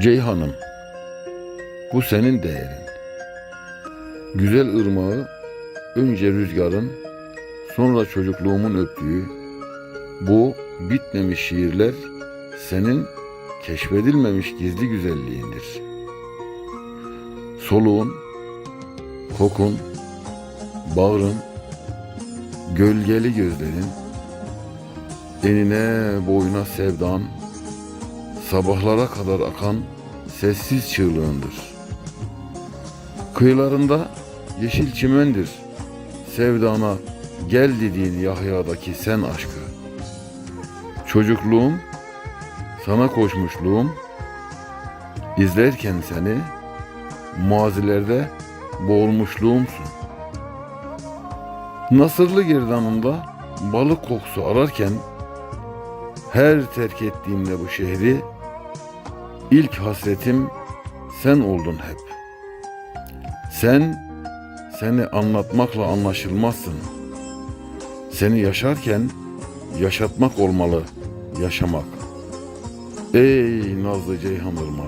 Ceyhanım, bu senin değerin. Güzel ırmağı önce rüzgarın, sonra çocukluğumun öptüğü, bu bitmemiş şiirler senin keşfedilmemiş gizli güzelliğindir. Soluğun, kokun, bağrın, gölgeli gözlerin, enine boyuna sevdan, sabahlara kadar akan sessiz çığlığındır. Kıyılarında yeşil çimendir, sevdana gel dediğin Yahya'daki sen aşkı. Çocukluğum, sana koşmuşluğum, izlerken seni mazilerde boğulmuşluğumsun. Nasırlı gerdanımda balık kokusu ararken her terk ettiğimde bu şehri ilk hasretim sen oldun hep. Sen seni anlatmakla anlaşılmazsın. Seni yaşarken yaşatmak olmalı yaşamak. Ey nazlı Ceyhan Irmağı.